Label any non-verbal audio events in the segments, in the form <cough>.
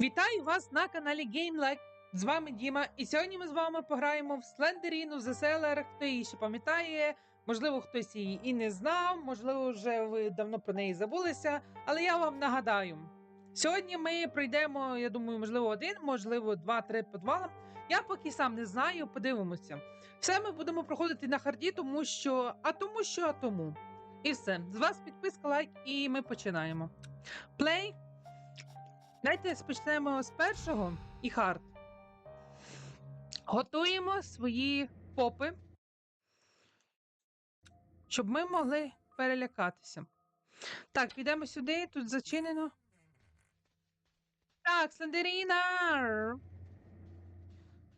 Вітаю вас на каналі GameLike. З вами Діма, і сьогодні ми з вами пограємо в Слендеріну The Seller. Хто її ще пам'ятає, можливо, хтось її і не знав, можливо, вже ви давно про неї забулися, але я вам нагадаю. Сьогодні ми пройдемо, я думаю, можливо, один, можливо, два-три підвали. Я поки сам не знаю, подивимося. Все ми будемо проходити на харді, тому що, а тому що, а тому. І все. З вас підписка, лайк, і ми починаємо. Play. Давайте спочнемо з першого і хард. Готуємо свої попи, щоб ми могли перелякатися. Так, підемо сюди, тут зачинено. Так, Слендеріна!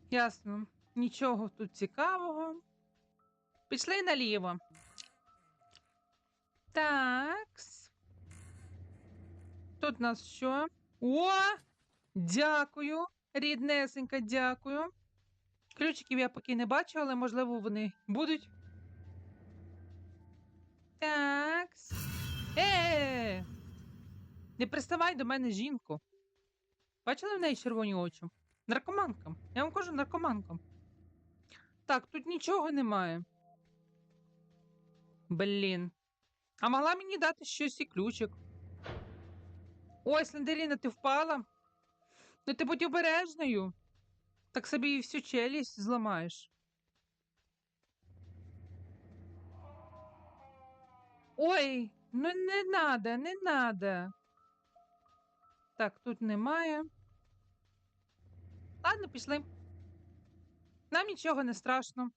Ясно. Нічого тут цікавого. Пішли наліво. Такс. Тут у нас що? О! Дякую. Ріднесенька, дякую. Ключиків я поки не бачу, але можливо вони будуть. Такс. Е! Не приставай до мене, жінку. Бачили в неї червоні очі? Наркоманка. Я вам кажу наркоманка. Так, тут нічого немає. Блін. А могла мені дати щось і ключик. Ой, Слендеріна, ти впала? Ну ти будь обережною. Так собі і всю челюсть зламаєш. Ой, ну не надо, не надо. Так, тут немає. Ладно, пішли. Нам нічого не страшно.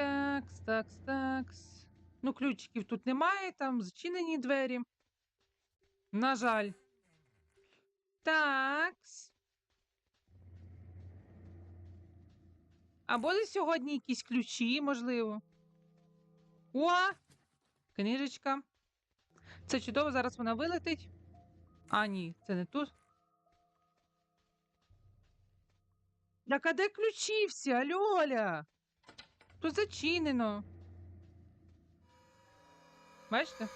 Такс, такс, такс. Ну, ключиків тут немає, там зачинені двері. На жаль. Такс. А були сьогодні якісь ключі, можливо? О! Книжечка. Це чудово, зараз вона вилетить. А, ні, це не тут. Так, а де ключі всі? Алло, Оля? Тут зачинено. Бачите?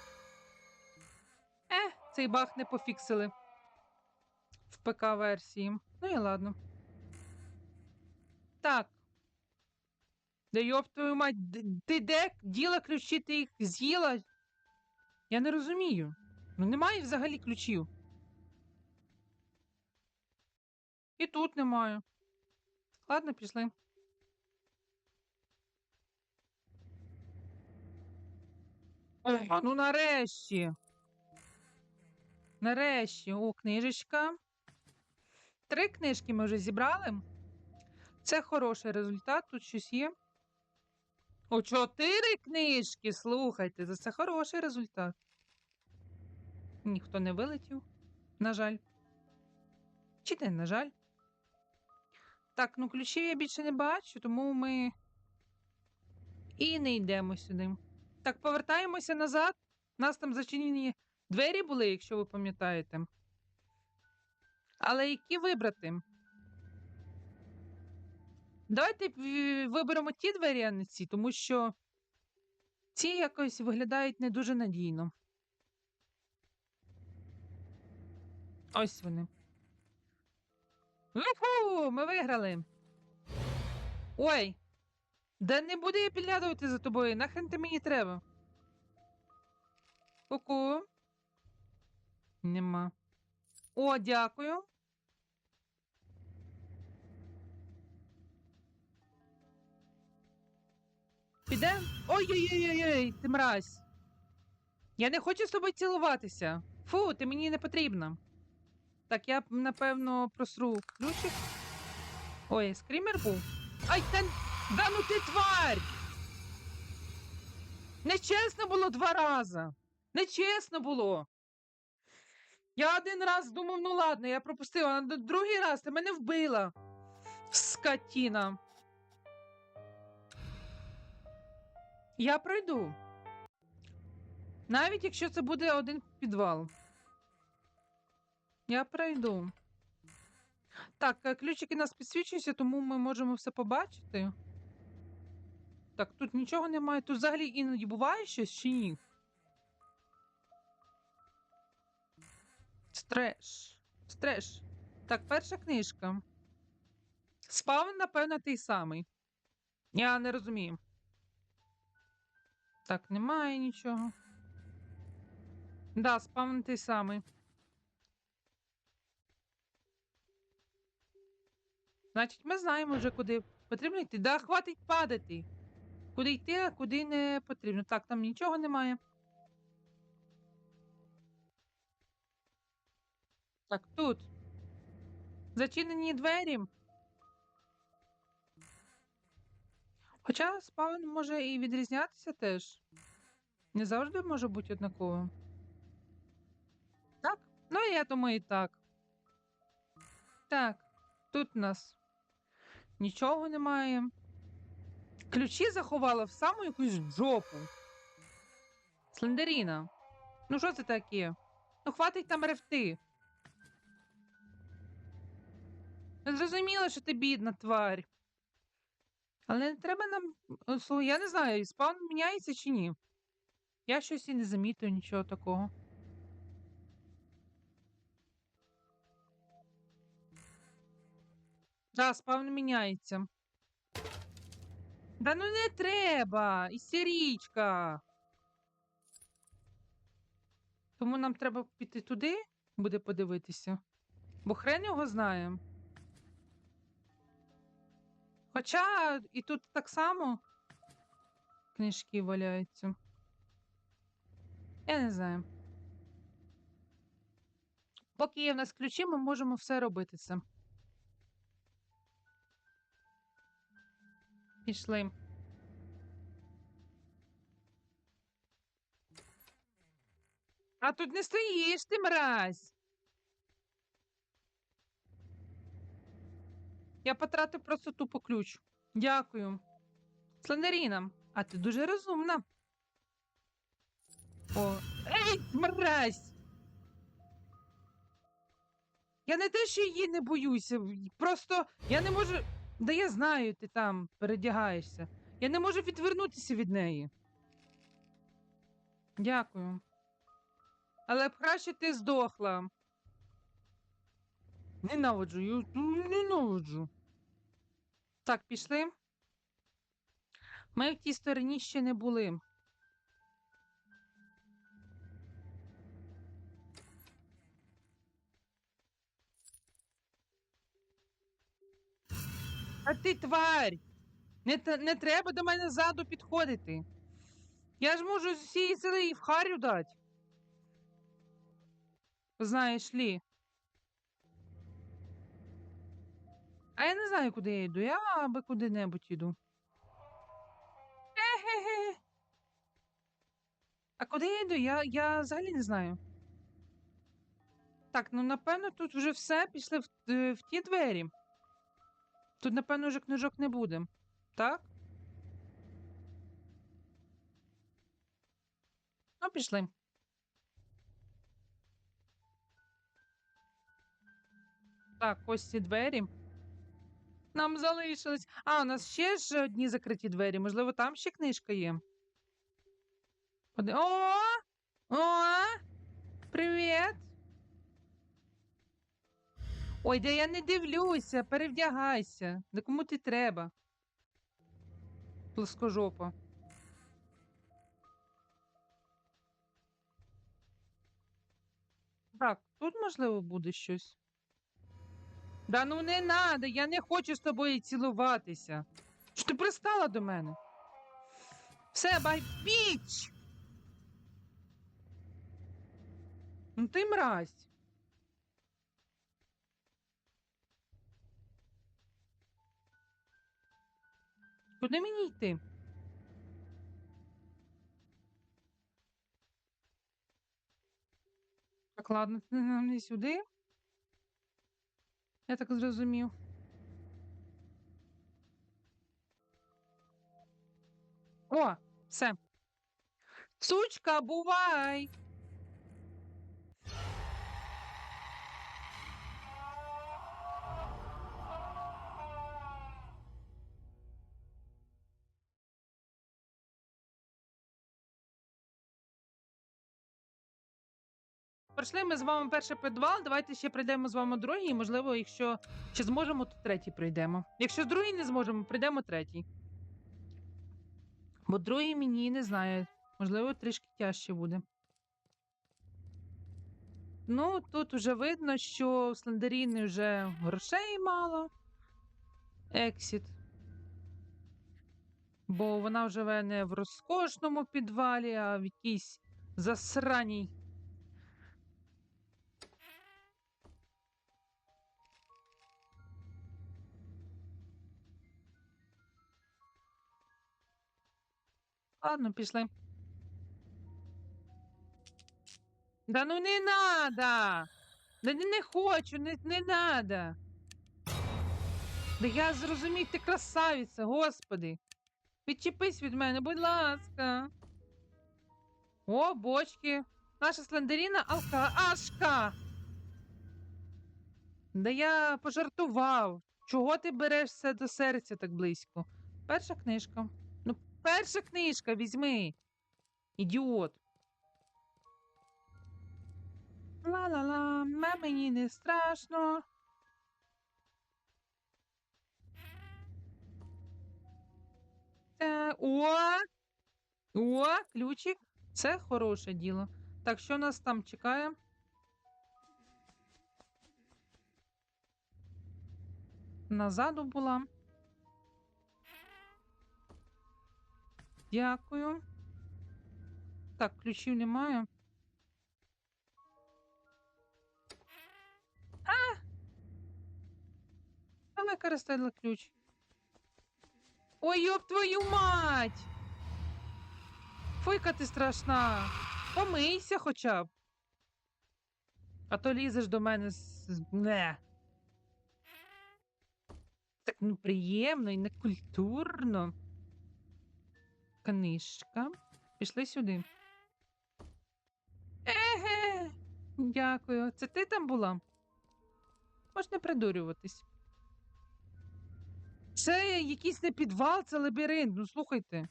Е, цей баг не пофіксили в ПК-версії. Ну і ладно. Так. Да йоп твою мать, ти де діла ключі, ти їх з'їла? Я не розумію. Ну немає взагалі ключів. І тут немає. Ладно, пішли. Ой, ну нарешті. Нарешті. О, книжечка. Три книжки ми вже зібрали. Це хороший результат. Тут щось є. О, чотири книжки. Слухайте, це хороший результат. Ніхто не вилетів. На жаль. Чи не, на жаль. Так, ну ключів я більше не бачу, тому ми і не йдемо сюди. Так, повертаємося назад. У нас там зачинені двері були, якщо ви пам'ятаєте. Але які вибрати? Давайте е, виберемо ті двері, а не ці, тому що ці якось виглядають не дуже надійно. Ось вони. Уху! Ми виграли. Ой! Да не буду я підглядувати за тобою. Нахрен ти мені треба. Ку-ку. Нема. О, дякую. Піде? Ой-ой-ой-ой, ти мразь. Я не хочу з тобою цілуватися. Фу, ти мені не потрібна. Так, я напевно просру ключик. Ой, скрімер був. Ай, та да ну ти тварь! Нечесно було два рази. Нечесно було. Я один раз думав, ну ладно, я пропустила, а другий раз ти мене вбила. Скотіна. Я пройду. Навіть якщо це буде один підвал. Я пройду. Так, е, ключики нас підсвічуються, тому ми можемо все побачити. Так, тут нічого немає. Тут взагалі іноді буває щось чи ні? Стреш. Стреш. Так, перша книжка. Спавн, напевно, той самий. Я не розумію. Так, немає нічого. Да, спавн той самий. Значить, ми знаємо вже куди потрібно йти. Да, хватить падати. Куди йти, а куди не потрібно. Так, там нічого немає. Так, тут. Зачинені двері. Хоча спаун може і відрізнятися теж. Не завжди може бути однаковим. Так? Ну, я думаю, і так. Так, тут у нас нічого немає. Ключі заховала в саму якусь жопу. Слендеріна. Ну, що це таке? Ну, хватить там ревти. Зрозуміло, що ти бідна тварь. Але не треба нам. о, Я не знаю, спаун міняється чи ні. Я щось і не замітив нічого такого. Да, спаун міняється. Да ну не треба! Істерічка. Тому нам треба піти туди, буде подивитися. Бо хрен його знає. Хоча і тут так само книжки валяються. Я не знаю. Поки є в нас ключі, ми можемо все робити це. Пішли. А тут не стоїш, ти мразь. Я потратив просто тупо ключ. Дякую. Слендеріна, а ти дуже розумна. О, ей, мразь! Я не те, що її не боюся. Просто я не можу. Да я знаю, ти там передягаєшся. Я не можу відвернутися від неї. Дякую. Але б краще ти здохла. Ненавиджу, я ненавиджу. Так, пішли. Ми в тій стороні ще не були. А ти тварь! Не, не треба до мене ззаду підходити. Я ж можу з усієї сили їй в харю дати. Знаєш лі. А я не знаю, куди я йду. Я аби куди-небудь йду. Е-ге-ге. А куди я йду? Я, я взагалі не знаю. Так, ну напевно, тут вже все пішли в, е, в ті двері. Тут, напевно, вже книжок не буде. Так? Ну, пішли. Так, ось ці двері. Нам залишилось. А, у нас ще ж одні закриті двері. Можливо, там ще книжка є. О! О! Привіт! Ой, да я не дивлюся, перевдягайся. Да кому ти треба? Плоскожопа. Так, тут можливо буде щось. Да ну не надо, я не хочу з тобою цілуватися. Що ти пристала до мене? Все, бай біч! Ну ти мразь. Куди мені йти? Так, ладно, нам <laughs> не сюди. Я так зрозумів. О, все. Сучка, бувай! Пройшли ми з вами перший підвал. Давайте ще прийдемо з вами другий. І, можливо, якщо ще зможемо, то третій прийдемо. Якщо другий не зможемо, прийдемо третій. Бо другий мені не знаю. Можливо, трішки тяжче буде. Ну, тут вже видно, що у Слендеріни вже грошей мало. Ексіт. Бо вона живе не в розкошному підвалі, а в якійсь засраній. Ладно, пішли. Да ну не надо. Да не, не хочу, не, не надо. Да я зрозумів, ти красавиця, господи. Відчепись від мене, будь ласка. О, бочки. Наша слендеріна алкашка. Да я пожартував. Чого ти береш все до серця так близько? Перша книжка. Перша книжка візьми. Ідіот. Ла-ла-ла, ме мені не страшно. Е, О! О, ключик. Це хороше діло. Так, що нас там чекає? Назаду була. Дякую. Так, ключів немає. А! Давай користайла ключ. Ой, ёб твою мать! Фойка ти страшна. Помийся хоча б. А то лізеш до мене з. Не. Так ну приємно і некультурно. Книжка. Пішли сюди. Еге. Дякую. Це ти там була? Можеш не придурюватись. Це якийсь не підвал, це лабіринт. Ну слухайте.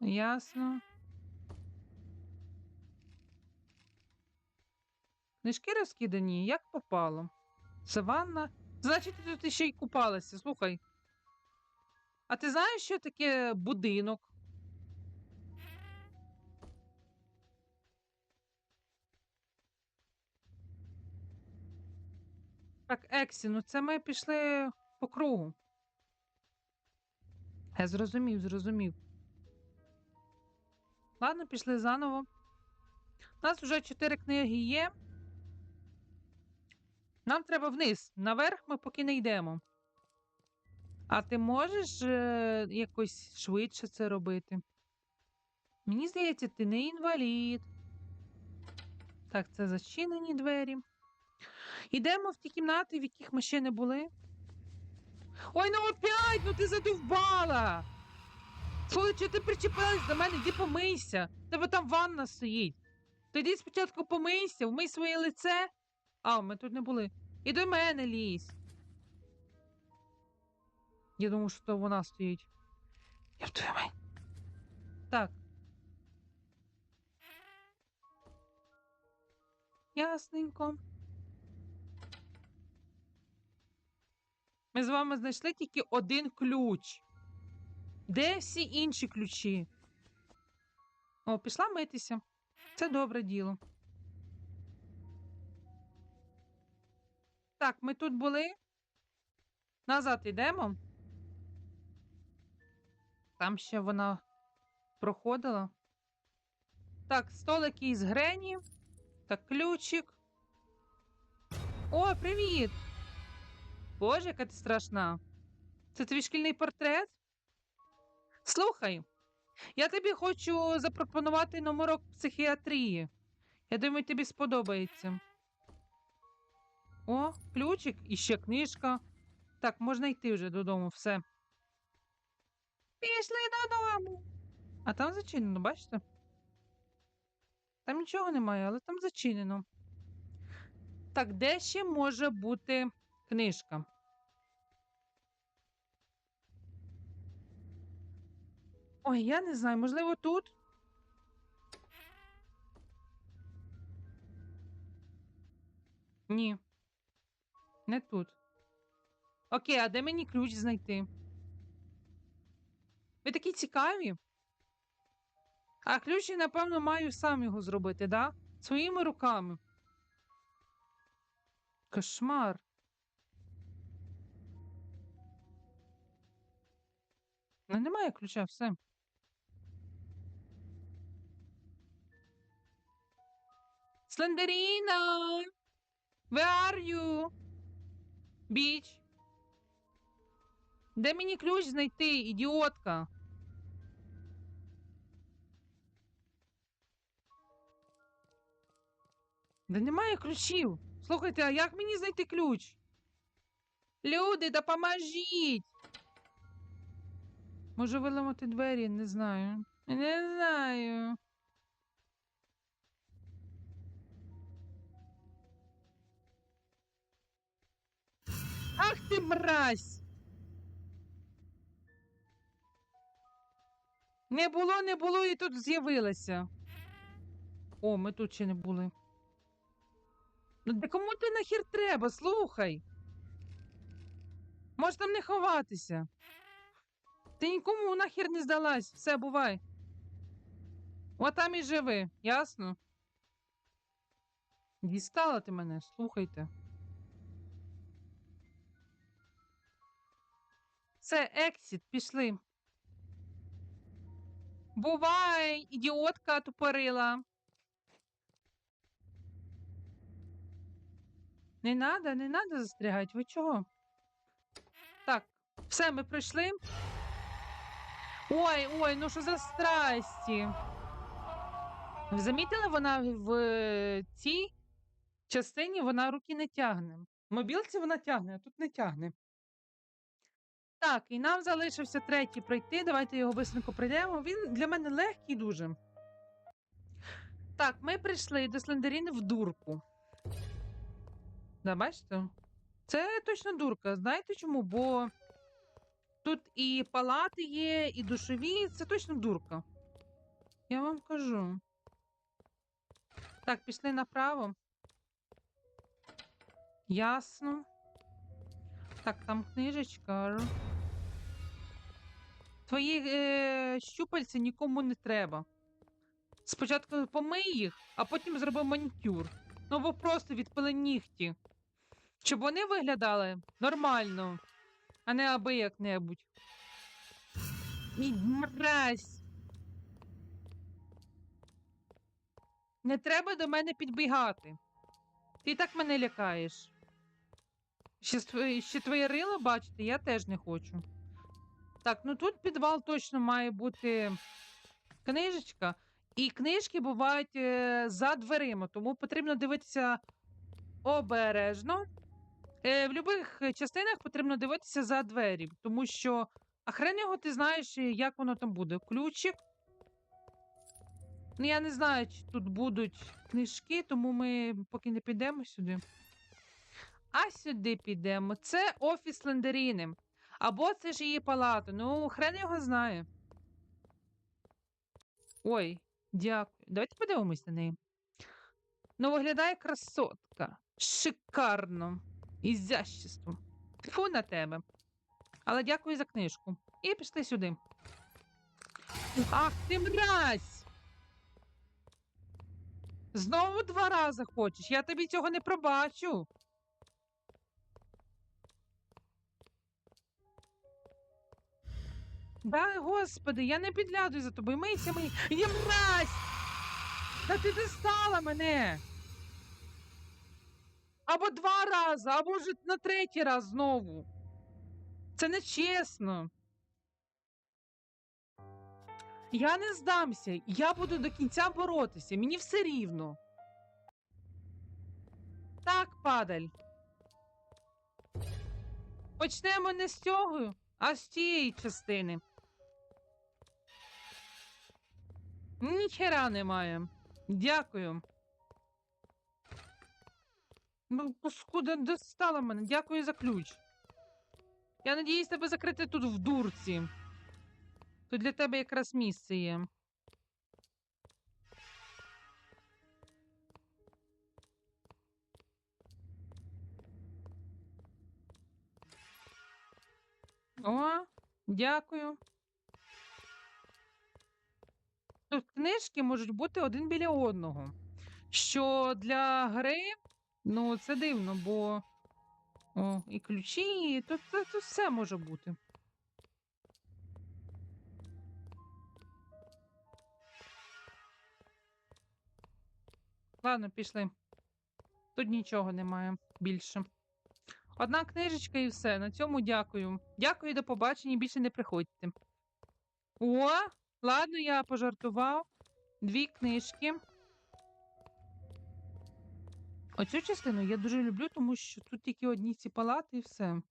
Ясно. Книжки розкидані, як попало. Саванна. Значить, ти тут ще й купалася, слухай. А ти знаєш, що таке будинок? Так, Ексі, ну це ми пішли по кругу. Я зрозумів, зрозумів. Ладно, пішли заново. У нас вже чотири книги є. Нам треба вниз. Наверх ми поки не йдемо. А ти можеш е, якось швидше це робити? Мені здається, ти не інвалід. Так, це зачинені двері. Йдемо в ті кімнати, в яких ми ще не були. Ой, ну опять! Ну ти задовбала! Чи ти причепилась до мене? Іди помийся. Тебе там ванна стоїть. То йди спочатку помийся, вмий своє лице. А, ми тут не були. І до мене лізь. Я думаю, що то вона стоїть. Я в твою мать. Так. Ясненько. Ми з вами знайшли тільки один ключ. Де всі інші ключі? О, пішла митися. Це добре діло. Так, ми тут були. Назад йдемо. Там ще вона проходила. Так, столик із Грені. Так, ключик. О, привіт! Боже, яка ти страшна. Це твій шкільний портрет? Слухай, я тобі хочу запропонувати номерок психіатрії. Я думаю, тобі сподобається. О, ключик і ще книжка. Так, можна йти вже додому, все. Пішли додому. А там зачинено, бачите? Там нічого немає, але там зачинено. Так, де ще може бути книжка? Ой, я не знаю, можливо, тут. Ні. Не тут. Окей, а де мені ключ знайти? Ви такі цікаві? А ключ я, напевно, маю сам його зробити, да? Своїми руками. Кошмар. Ну, немає ключа, все. Слендеріна! Where are you? Біч. Де мені ключ знайти, ідіотка? Да немає ключів. Слухайте, а як мені знайти ключ? Люди, допоможіть! Може виламати двері, не знаю. Не знаю. Ах ти мразь! Не було, не було і тут з'явилася. О, ми тут ще не були. Ну, де кому ти нахер треба? Слухай. Може там не ховатися. Ти нікому нахер не здалась. Все, бувай. От там і живи, ясно? Дістала ти мене, слухайте. Це ексіт, пішли. Бувай, ідіотка тупорила. Не надо, не надо застрягати. Ви чого? Так, все, ми пройшли. Ой, ой, ну що за страсті. Замітили, вона в е, цій частині вона руки не тягне. Мобілці вона тягне, а тут не тягне. Так, і нам залишився третій пройти. Давайте його бисенько пройдемо. Він для мене легкий дуже. Так, ми прийшли до Слендеріни в дурку. Да, бачите? Це точно дурка. Знаєте чому? Бо тут і палати є, і душові. Це точно дурка. Я вам кажу. Так, пішли направо. Ясно. Так, там книжечка. Твої е, щупальці нікому не треба. Спочатку помий їх, а потім зроби манікюр. Ну або просто відпили нігті. Щоб вони виглядали нормально, а не аби як-небудь. І мразь. Не треба до мене підбігати. Ти так мене лякаєш. Ще, ще твоє рило бачити, я теж не хочу. Так, ну тут підвал точно має бути книжечка. І книжки бувають е, за дверима, тому потрібно дивитися обережно. Е, в будь-яких частинах потрібно дивитися за двері, тому що а хрен його ти знаєш, е, як воно там буде. Ключик. Ну, я не знаю, чи тут будуть книжки, тому ми поки не підемо сюди. А сюди підемо. Це офіс Лендеріни. Або це ж її палата. Ну, хрен його знає. Ой, дякую. Давайте подивимось на неї. Ну, виглядає красотка. Шикарно. Ізяществом. Фу на тебе. Але дякую за книжку. І пішли сюди. Ах ти мразь! Знову два рази хочеш. Я тобі цього не пробачу. Да, господи, я не підглядую за тобою. Мийся мий. Я мразь! Та ти дістала мене. Або два рази, або вже на третій раз знову. Це не чесно. Я не здамся. Я буду до кінця боротися. Мені все рівно. Так, падаль. Почнемо не з цього, а з цієї частини. Ніхера немає. Дякую. Ну, достала мене. Дякую за ключ. Я надіюсь тебе закрити тут в дурці. Тут для тебе якраз місце є. О, дякую. Тут книжки можуть бути один біля одного. Що для гри ну, це дивно, бо о, і ключі, і тут, тут, тут все може бути. Ладно, пішли. Тут нічого немає більше. Одна книжечка і все. На цьому дякую. Дякую, до побачення. Більше не приходьте. О, ладно, я пожартував. Дві книжки. Оцю частину я дуже люблю, тому що тут тільки одні ці палати і все.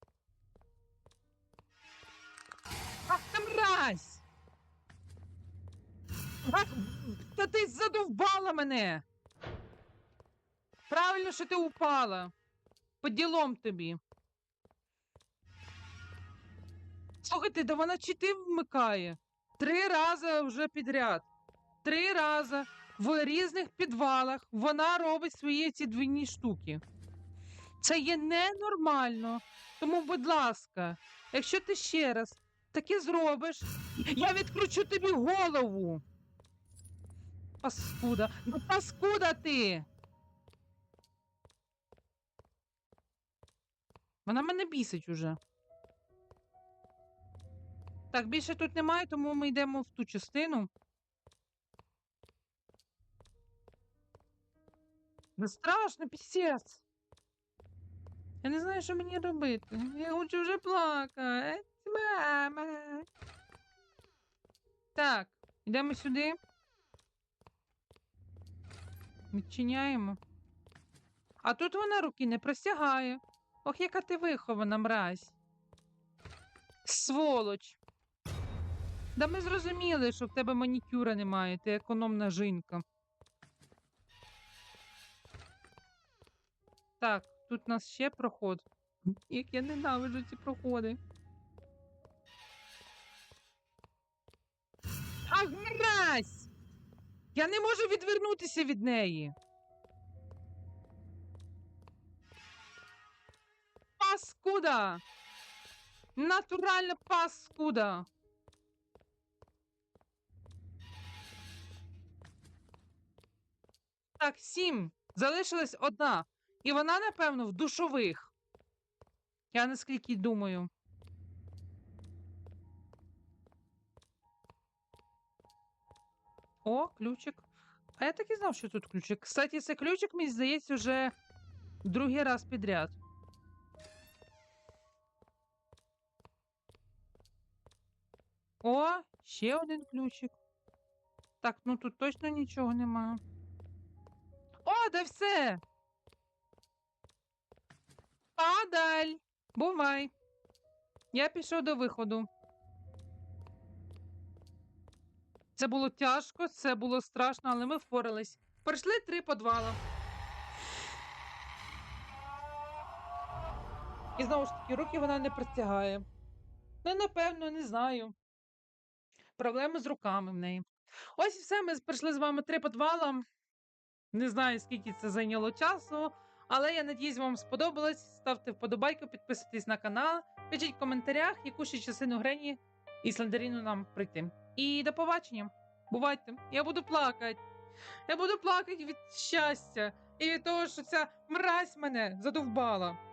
Ах, там мразь! Ах, та ти задовбала мене! Правильно, що ти упала. По ділом тобі. Слухайте, да вона чити вмикає. Три рази вже підряд. Три рази в різних підвалах вона робить свої ці двійні штуки. Це є ненормально. Тому, будь ласка, якщо ти ще раз таке зробиш, я відкручу тобі голову. Паскуда. Ну, паскуда ти. Вона мене бісить уже. Так, більше тут немає, тому ми йдемо в ту частину. Не страшно, пісець. Я не знаю, що мені робити. Я хочу вже плакати. Мама. Так, йдемо сюди. Відчиняємо. А тут вона руки не простягає. Ох, яка ти вихована, мразь. Сволоч. Да ми зрозуміли, що в тебе манікюра немає, ти економна жінка. Так, тут у нас ще проход. Як я ненавиджу ці проходи. Ах, мразь! Я не можу відвернутися від неї. Паскуда! Натуральна паскуда! Так, сім. Залишилась одна. І вона, напевно, в душових. Я наскільки думаю. О, ключик. А я так і знав, що тут ключик. Кстати, це ключик, мені здається, вже другий раз підряд. О, ще один ключик. Так, ну тут точно нічого немає. О, да все. Падаль. Бувай. Я пішов до виходу. Це було тяжко, це було страшно, але ми впорались. Пройшли три подвала. І знову ж таки, руки вона не простягає. Ну, напевно, не знаю. Проблеми з руками в неї. Ось і все. Ми пройшли з вами три подвала. Не знаю, скільки це зайняло часу, але я надіюсь, вам сподобалось. Ставте вподобайку, підписуйтесь на канал, пишіть в коментарях, яку ще частину Грені і Слендеріну нам прийти. І до побачення. Бувайте, я буду плакати. Я буду плакати від щастя і від того, що ця мразь мене задовбала.